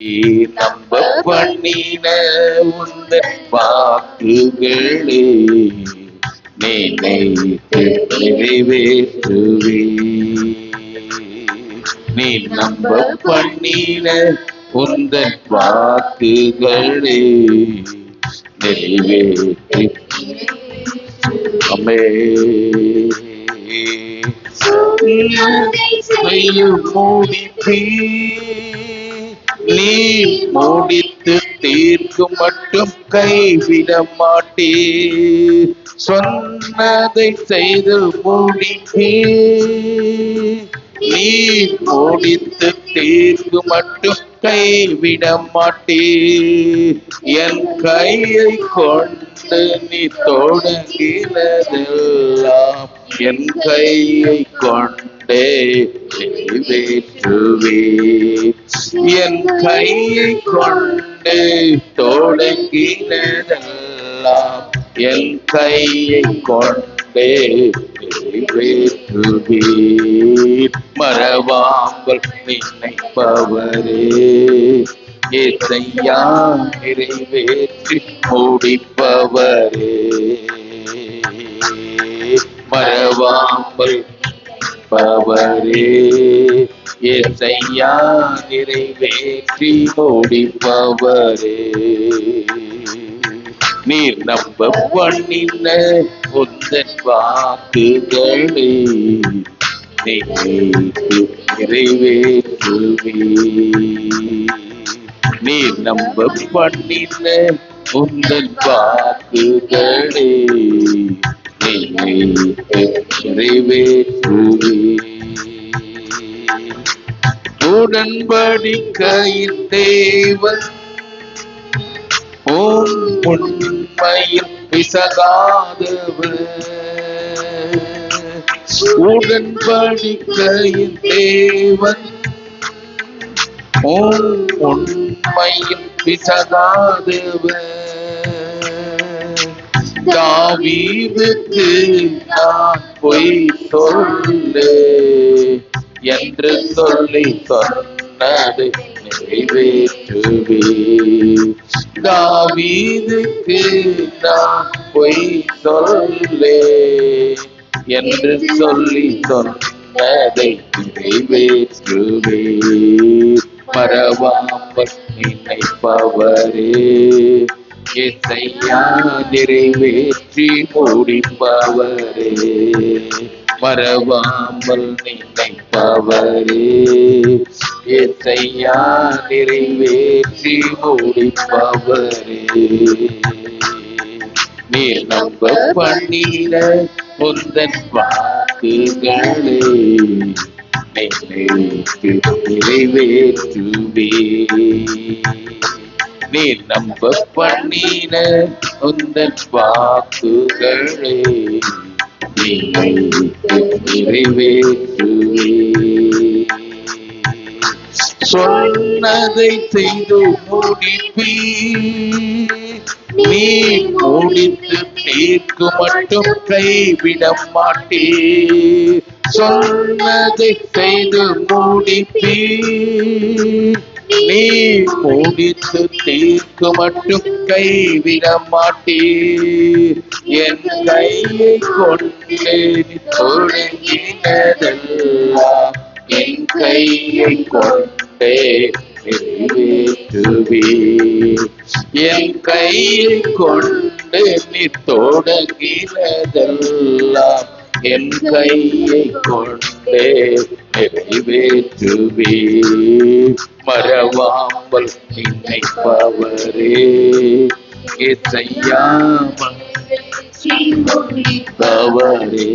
நம்ப பண்ணின உந்தன் வாக்குகளே நினைத்து நிறைவேற்றுவே நீ நம்ப பண்ணின உந்தன் வாக்குகளே நிறைவேற்றி அமே செய்யும் முடிப்பீ. நீ முடித்து தீர்க்கும் மட்டும் கைவிட மாட்டே சொன்னதை செய்து முடிப்பே நீ முடித்து தீர்க்கு மட்டும் கைவிட மாட்டே என் கையை கொண்டு நீ தொடங்கினதெல்லாம் என் கையை கொண்டு நிறைவேற்றுவே என் கையை கொண்டு தொடங்கினதெல்லாம் என் கையை கொண்டே நிறைவேற்றுவீர். மறவாமல் நினைப்பவரே ஏசையா நிறைவேற்றி முடிப்பவரே. மறவாமல் பவரே ஏசையா நிறைவேற்றி முடிப்பவரே. நீர் நம்ப பண்ணின உந்தன் வாக்குகளே நிறைவேற்றுவே நீர் நம்ப பண்ணின உந்தன் வாக்குகளே உடன்படிக்கையின் தேவன் ஓம் உண்மையில் பிசகாதவர். உடன்படிக்கையின் தேவன் ஓம் உண்மையில் பிசகாதவர். தாவீதுக்கு நான் பொய் சொல்லு என்று சொல்லி சொன்னது நிறைவேற்றுவே தாவீதுக்கு நான் பொய் சொல்லே என்று சொல்லி சொன்னதை நிறைவேற்றுவே மறவாமல் நினைப்பவரே இசையா நிறைவேற்றி முடிப்பவரே மறவாமல் நினைப்பவரே. எத்தையா நிறைவேற்றி முடிப்பவரே நீ நம்ப பண்ணின முந்தன் வாக்குகளே நிறைவேற்றுவே நீ நம்ப பண்ணின உந்தன் வாக்குகளே. நிறைவேற்றுவே. சொன்னதை செய்து முடிப்பீ. நீ முடித்து தீர்க்கு மட்டும் கைவிட மாட்டே. சொன்னதை செய்து முடிப்பீ. நீ முடித்து தீர்க்கு மட்டும் கைவிட மாட்டீர் என் கையை கொண்டே தொடங்கினதெல்லாம் என் கையை கொண்டே நிறைவேற்றுவே என் கையை கொண்டு நீ தொடங்கினதெல்லாம். என் கையை கொண்டே நிறைவேற்றுவே மறவாமல் நினைப்பவரே இசையாமல் தவறே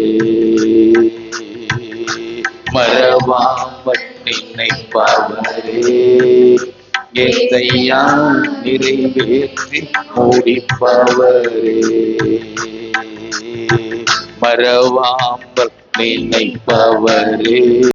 மறவாமல் நினைப்பவரே எதையா நிறைவேற்றி முடிப்பவரே. மறவாமல் நினைப்பவரே.